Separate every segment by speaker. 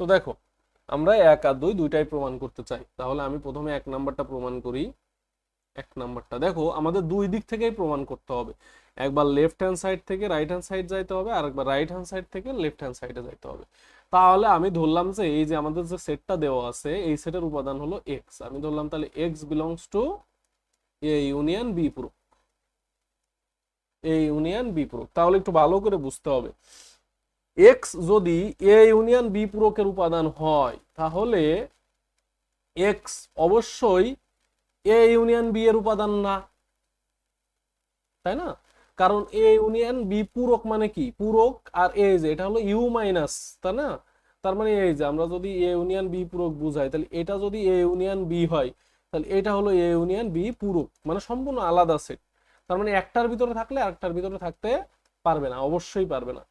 Speaker 1: তো দেখো, আমরা এক আর দুই দুইটাই প্রমাণ করতে চাই। তাহলে আমি প্রথমে এক নাম্বারটা প্রমাণ করি। এক নাম্বারটা, দেখো, আমাদের দুই দিক থেকেই প্রমাণ করতে হবে। একবার লেফট হ্যান্ড সাইড থেকে রাইট হ্যান্ড সাইড যাইতে হবে আর একবার রাইট হ্যান্ড সাইড থেকে লেফট হ্যান্ড সাইডে যাইতে হবে। তাহলে আমি ধরলাম যে এই যে আমাদের যে সেটটা দেওয়া আছে, এই সেটের উপাদান হলো এক্স আমি ধরলাম তাহলে X belongs to A union B proof A union B proof তাহলে একটু ভালো করে বুঝতে হবে। এক্স যদি এ ইউনিয়ন বি পূরকের উপাদান হয়, তাহলে এক্স অবশ্যই এ ইউনিয়ন বি এর উপাদান না। তাই না? কারণ এ ইউনিয়ন বি পূরক মানে কি? পূরক আর এ যে, এটা হলো ইউ মাইনাস তাই না? তার মানে এই যে, আমরা যদি এ ইউনিয়ন বি পূরক বুঝাই, তাহলে এটা যদি এ ইউনিয়ন বি হয়, তাহলে এটা হলো এ ইউনিয়ন বি পূরক মানে সম্পূর্ণ আলাদা সেট তার মানে একটার ভিতরে থাকলে আরেকটার ভিতরে থাকতে পারবে না, অবশ্যই পারবে না।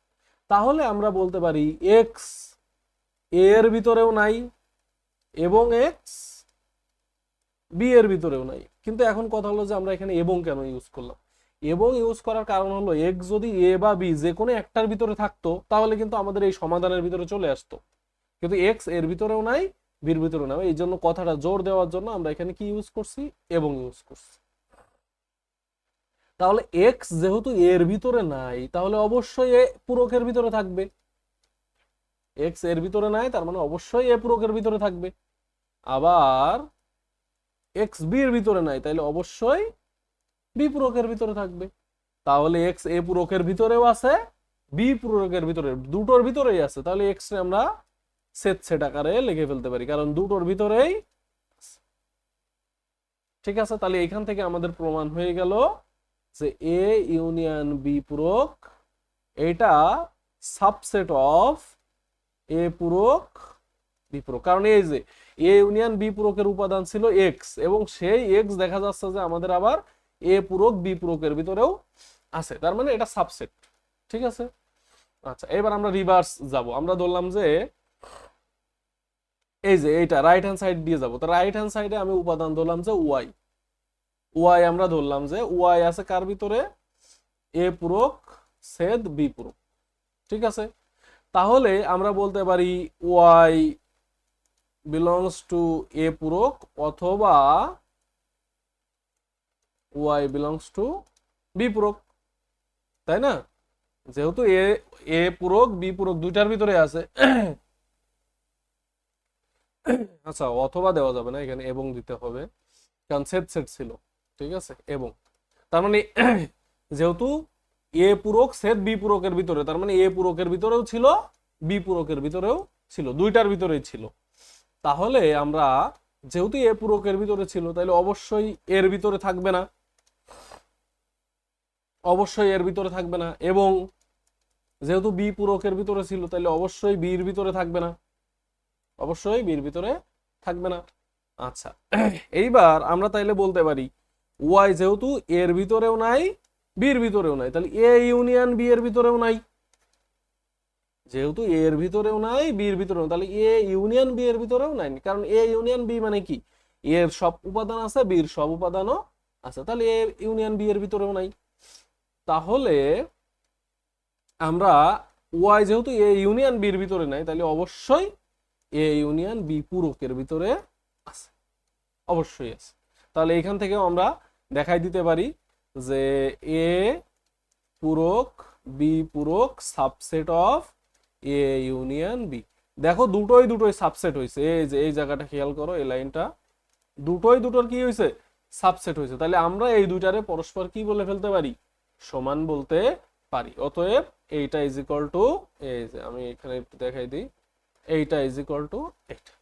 Speaker 1: তাহলে আমরা বলতে পারি এক্সের ভিতরেও নাই এবং এক্স বি এর ভিতরেও নাই। কিন্তু এখন কথা হলো যে আমরা এখানে এবং কেন ইউজ করলাম? এবং ইউজ করার কারণ হলো এক্স যদি এ বা বি যে কোনো একটার ভিতরে থাকতো, তাহলে কিন্তু আমাদের এই সমাধানের ভিতরে চলে আসতো। কিন্তু এক্সের ভিতরেও নাই বির ভিতরেও নাই। এই জন্য কথাটা জোর দেওয়ার জন্য আমরা এখানে কি ইউজ করছি? এবং ইউজ করছি। তাহলে এক্স যেহেতু এর ভিতরে নাই, তাহলে অবশ্যই এ পূরকের ভিতরে থাকবে। এক্সের ভিতরে নাই, তার মানে অবশ্যই এ পূরকের ভিতরে থাকবে। আবার এক্স বি এর ভিতরে নাই, তাহলে অবশ্যই বি পূরকের ভিতরে থাকবে। তাহলে এক্স এ পূরকের ভিতরেও আছে বি পূরকের ভিতরে, দুটোর ভিতরেই আছে। তাহলে এক্স রে আমরা সেট সেট আকারে লিখে ফেলতে পারি, কারণ দুটোর ভিতরেই ঠিক আছে, তাহলে এখান থেকে আমাদের প্রমাণ হয়ে গেল। যে এ ইউনিয়ন বি পূরক এটা সাবসেট অফ এ পূরক বি পূরক কারণ এই যে এ ইউনিয়ন বি পূরকের উপাদান ছিল এক্স এবং সেই এক্স দেখা যাচ্ছে যে আমাদের আবার এ পূরক বি পূরকের ভিতরেও আছে। তার মানে এটা সাবসেট ঠিক আছে? আচ্ছা এবার আমরা রিভার্স যাব। আমরা ধরলাম যে, এই যে, এইটা রাইট হ্যান্ড সাইড দিয়ে যাব। তো রাইট হ্যান্ড সাইডে আমি উপাদান ধরলাম যে ওয়াই ওয়াই আমরা ধরলাম যে ওয়াই আছে কার ভিতরে? এ পূরক সেদ বি পূরক। ঠিক আছে? তাহলে আমরা বলতে পারি ওয়াই বিলংস টু এ পূরক অথবা ওয়াই বিলংস টু বি পূরক। তাই না? যেহেতু এ এ পূরক, বি পূরক দুইটার ভিতরে আছে। আচ্ছা অথবা দেওয়া যাবে না, এখানে এবং দিতে হবে। কারণ সেট সেট ছিল। ঠিক আছে? এবং তার মানে যেহেতু এ পূরক সেদ বি পূরকের ভিতরে, তার মানে এ পূরকের ভিতরেও ছিল, বি পূরকের ভিতরেও ছিল, দুইটার ভিতরেই ছিল। তাহলে আমরা যেহেতু এ পূরকের ভিতরে ছিল, তাহলে অবশ্যই এর ভিতরে থাকবে না। অবশ্যই এর ভিতরে থাকবে না। এবং যেহেতু বি পূরকের ভিতরে ছিল, তাহলে অবশ্যই বির ভিতরে থাকবে না। অবশ্যই বির ভিতরে থাকবে না। আচ্ছা এইবার আমরা তাইলে বলতে পারি ওয়াই যেহেতু এর ভিতরেও নাই বির ভিতরেও নাই, তাহলে এ ইউনিয়ন বি এর ভিতরেও নাই। যেহেতু এর ভিতরেও নাই বির ভিতরেও তাহলে এ ইউনিয়ন বি এর ভিতরেও নাই। কারণ এ ইউনিয়ন বি মানে কি? এর সব উপাদান আছে বির সব উপাদানও আছে, তাহলে এ ইউনিয়ন বি এর ভিতরেও নাই। তাহলে আমরা ওয়াই যেহেতু এ ইউনিয়ন বির ভিতরে নাই, তাহলে অবশ্যই এ ইউনিয়ন বি পূরকের ভিতরে আছে। অবশ্যই আছে। তাহলে এখান থেকেও আমরা দেখাই দিতে পারি যে এ পূরক বি পূরক subset of A union B দেখো দুটোই দুটোই সাবসেট হয়েছে এই যে, এই জায়গাটা খেয়াল করো, এই লাইনটা। দুটোই দুটোর কি হয়েছে সাবসেট হয়েছে তাহলে আমরা এই দুইটারে পরস্পর কি বলে ফেলতে পারি? সমান বলতে পারি। অতএব এইটা ইজ ইকুয়াল টু এই যে, আমি এখানে দেখাই দিই। এইটা ইজ ইকুয়াল টু এইটা